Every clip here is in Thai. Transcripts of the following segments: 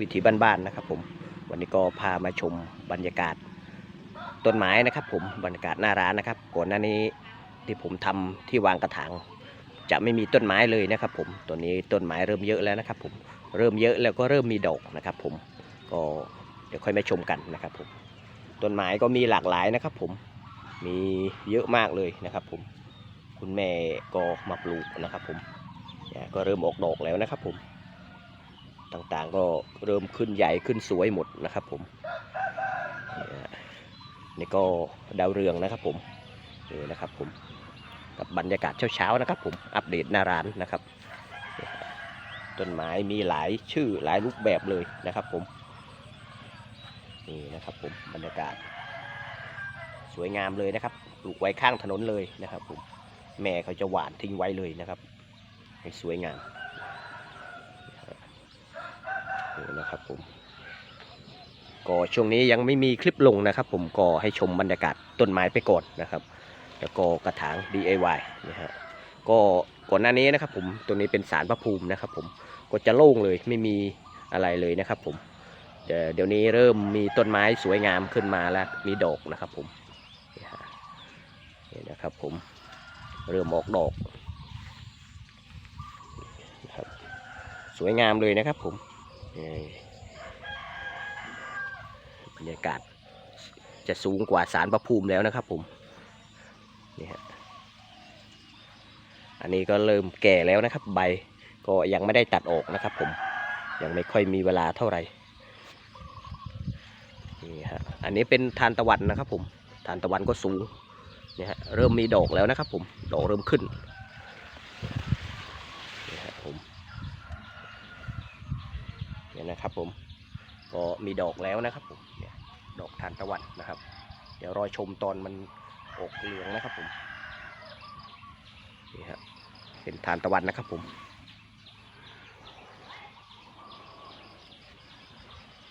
วิถีบ้านๆนะครับ ผมวันนี้ก็พามาชมบรรยากาศต้นไม้นะครับ ผมบรรยากาศหน้าร้านนะครับก่อนหน้านี้ที่ผมทำที่วางกระถางจะไม่มีต้นไม้เลยนะครับ ผมตัวนี้ต้นไม้เริ่มเยอะแล้วนะครับ ผมเริ่มเยอะแล้วก็เริ่มมีดอกนะครับ ผมก็เดี๋ยวค่อยมาชมกันนะครับ ผมต้นไม้ก็มีหลากหลายนะครับ ผมมีเยอะมากเลยนะครับ ผมคุณแม่ก็มาปลูกนะครับ ผมก็เริ่มออกดอกแล้วนะครับ ผม ต่างๆ ก็เริ่มขึ้นใหญ่ขึ้นสวยหมดนะครับผมนี่ยนี่ก็ดาวเรืองนะครับผมนี่นะครับผมกับบรรยากาศเช้าๆนะครับผมอัปเดตหน้าร้านนะครับต้นไม้มีหลายชื่อหลายรูปแบบเลยนะครับผมนี่นะครับผมบรรยากาศ สวยงามเลยนะครับปลูกไว้ข้างถนนเลยนะครับผมแม่เขาจะหวานทิ้งไว้เลยนะครับ ให้สวยงาม นะครับผมก็ช่วงนี้ยังไม่มีคลิปลงนะครับ ผมก็ให้ชมบรรยากาศต้นไม้ไปก่อนนะครับ แล้วก็กระถาง DIY นะฮะก็ก่อนหน้านี้นะครับ ผมตัวนี้เป็นสารพระภูมินะครับ ผมก็จะโล่งเลยไม่มีอะไรเลยนะครับ ผมเดี๋ยวนี้เริ่มมีต้นไม้สวยงามขึ้นมาแล้วมีดอกนะครับ ผมนี่นะครับ ผมเริ่มออกดอกสวยงามเลยนะครับผม บรรยากาศจะสูงกว่าสารพระภูมิแล้วนะครับผมนี่ฮะอันนี้ก็เริ่มแก่แล้วนะครับ ใบก็ยังไม่ได้ตัดออกนะครับผมยังไม่ค่อยมีเวลาเท่าไหร่นี่ฮะอันนี้เป็นทานตะวันนะครับผมทานตะวันก็สูงนี่ฮะเริ่มมีดอกแล้วนะครับผมดอกเริ่มขึ้นฮะผมเนะครับผมก็มีดอกแล้วนะครับผมเนี่ยดอกทานตะวันนะครับ เดี๋ยวรอชมตอนมันออกเหลืองนะครับผมนี่ฮะเป็นทานตะวันนะครับผม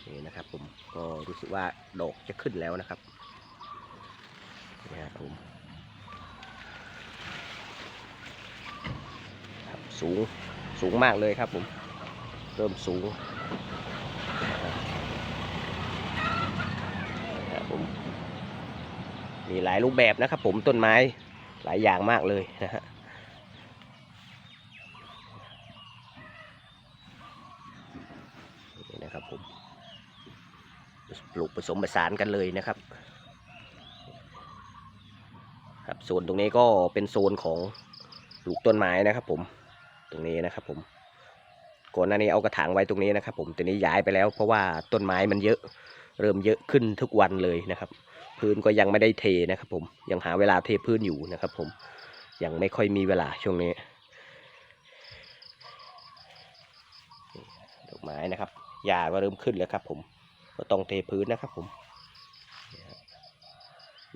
นี่นะครับผมก็รู้สึกว่าดอกจะขึ้นแล้วนะครับนี่ครับผมครับสูงสูงมากเลยครับผม เริ่มสูง ผมมีหลายรูปแบบนะครับผมต้นไม้หลายอย่างมากเลยนะฮะนี่นะครับผมปลูกผสมผสานกันเลยนะครับครับโซนตรงนี้ก็เป็นโซนของปลูกต้นไม้นะครับผมตรงนี้นะครับผม ก่อนหน้านี้เอากระถางไว้ตรงนี้นะครับ ผมตอนนี้ย้ายไปแล้ว เพราะว่าต้นไม้มันเยอะ เริ่มเยอะขึ้นทุกวันเลยนะครับ พื้นก็ยังไม่ได้เทนะครับ ผมยังหาเวลาเทพื้นอยู่นะครับ ผมยังไม่ค่อยมีเวลาช่วงนี้ดอกไม้นะครับหญ้าก็เริ่มขึ้นแล้วครับ ผมก็ต้องเทพื้นนะครับ ผม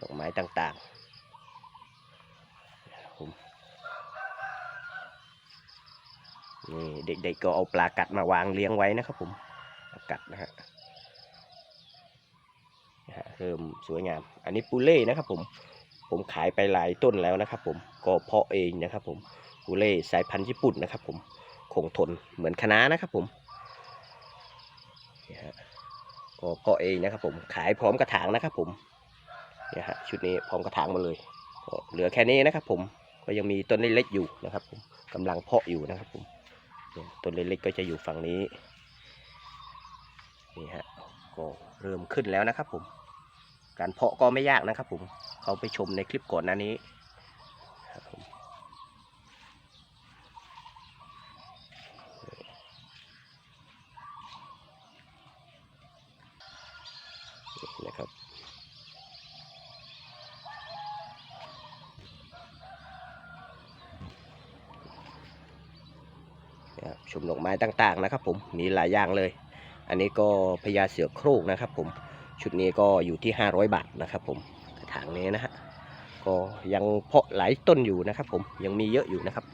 ดอกไม้ต่างๆนะครับผม นี่เด็กๆก็เอาปลากัดมาวางเลี้ยงไว้นะครับผมปลากัดนะฮะเริ่มสวยงาม อันนี้ปูเล่นะครับผม ผมขายไปหลายต้นแล้วนะครับผม ก็เพาะเองนะครับผม ปูเล่สายพันธุ์ญี่ปุ่นนะครับผม คงทนเหมือนคะน้านะครับผมนี่ฮะก็เพาะเองนะครับผม ขายพร้อมกระถางนะครับผมนี่ฮะชุดนี้พร้อมกระถางมาเลย ก็เหลือแค่นี้นะครับผม ก็ยังมีต้นเล็กๆอยู่นะครับผมกำลังเพาะอยู่นะครับผม ต้นเล็กๆก็จะอยู่ฝั่งนี้นี่ฮะก็เริ่มขึ้นแล้วนะครับผม การเพาะก็ไม่ยากนะครับผม เขาไปชมในคลิปก่อนหน้านี้ครับผมนี่นะครับ นะครับ ชมดอกไม้ต่างๆนะครับ ผมมีหลายอย่างเลย อันนี้ก็พญาเสือโคร่งนะครับ ผมชุดนี้ก็อยู่ที่ 500 บาทนะครับ ผมกระถางนี้นะฮะก็ยังเพาะหลายต้นอยู่นะครับ ผมยังมีเยอะอยู่นะครับ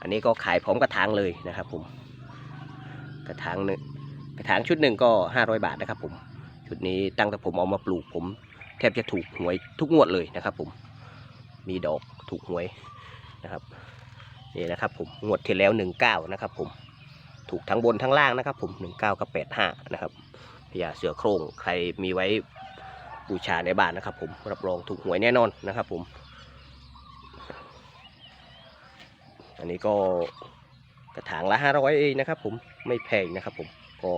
อันนี้ก็ขายพร้อมกระถางเลยนะครับ ผมกระถางหนึ่งกระถางชุดหนึ่งก็ 500 บาทนะครับ ผมชุดนี้ตั้งแต่ผมเอามาปลูกผม แทบจะถูกหวยทุกงวดเลยนะครับ ผมมีดอกถูกหวยนะครับ นี่นะครับผมงวดที่แล้ว 19 นะครับผมถูกทั้งบนทั้งล่างนะครับ ผม19กับ85นะครับพญาเสือโคร่งใครมีไว้บูชาในบ้านนะครับ ผมรับรองถูกหวยแน่นอนนะครับผมอันนี้ก็กระถางละ500เองนะครับ ผมไม่แพงนะครับ ผมก็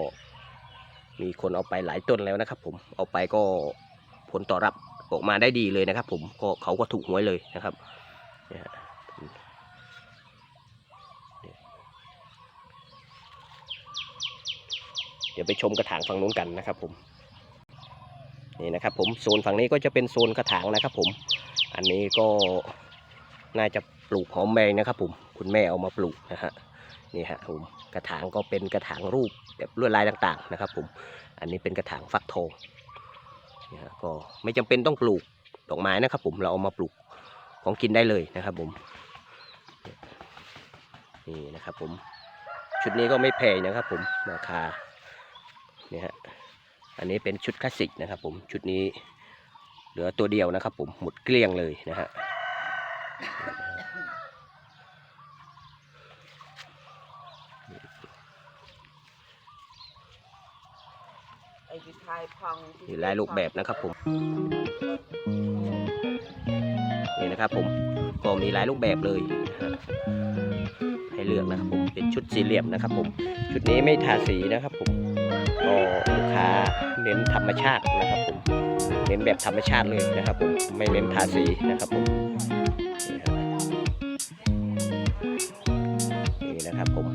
มีคนเอาไปหลายต้นแล้วนะครับ ผมเอาไปก็ผลตอบรับออกมาได้ดีเลยนะครับ ผมก็เขาก็ถูกหวยเลยนะครับเนี่ยฮะเดี๋ยวไปชมกระถางฝั่งนู้นกันนะครับผมนี่นะครับผมโซนฝั่งนี้ก็จะเป็นโซนกระถางนะครับผม อันนี้ก็น่าจะปลูกหอมแมงนะครับผมคุณแม่เอามาปลูกนะฮะนี่ฮะผมกระถางก็เป็นกระถางรูปแบบลวดลายต่างๆนะครับผมอันนี้เป็นกระถางฟักทองนี่ฮะก็ไม่จำเป็นต้องปลูกดอกไม้นะครับผมเราเอามาปลูกของกินได้เลยนะครับผมนี่นะครับผมชุดนี้ก็ไม่แพงนะครับผมราคา นี่ฮะอันนี้เป็นชุดคลาสสิกนะครับ ผมชุดนี้เหลือตัวเดียวนะครับ ผมหมดเกลี้ยงเลยนะฮะไอ้ที่ทายพังมีหลายรูปแบบนะครับผมนี่นะครับผมก็มีหลายรูปแบบเลยนะฮะให้เลือกนะครับผมเป็นชุดสี่เหลี่ยมนะครับผมชุดนี้ไม่ทาสีนะครับผม ก็ลูกค้าเน้นธรรมชาตินะครับผมเน้นแบบธรรมชาติเลยนะครับผมไม่เน้นทาสีนะครับผมนี่นะครับผม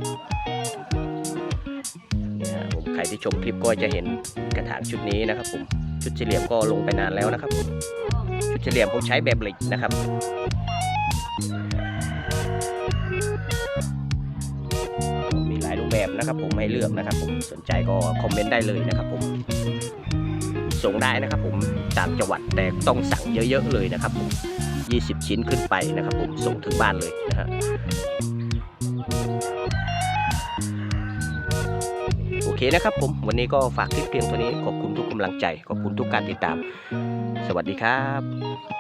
นี่ฮะผมใครที่ชมคลิปก็จะเห็นกระถางชุดนี้นะครับผมชุดเหลี่ยมก็ลงไปนานแล้วนะครับผมชุดเฉลี่ยมผมใช้แบบเหล็กนะครับ นะครับ ผมให้เลือกนะครับ ผมสนใจก็คอมเมนต์ได้เลยนะครับ ผมส่งได้นะครับ ผมตามจังหวัดแต่ต้องสั่งเยอะๆเลยนะครับ ผม20 ชิ้นขึ้นไปนะครับ ผมส่งถึงบ้านเลยนะฮะโอเคนะครับผมวันนี้ก็ฝากคลิปเพียงเท่านี้ขอบคุณทุกกำลังใจ ขอบคุณทุกการติดตาม สวัสดีครับ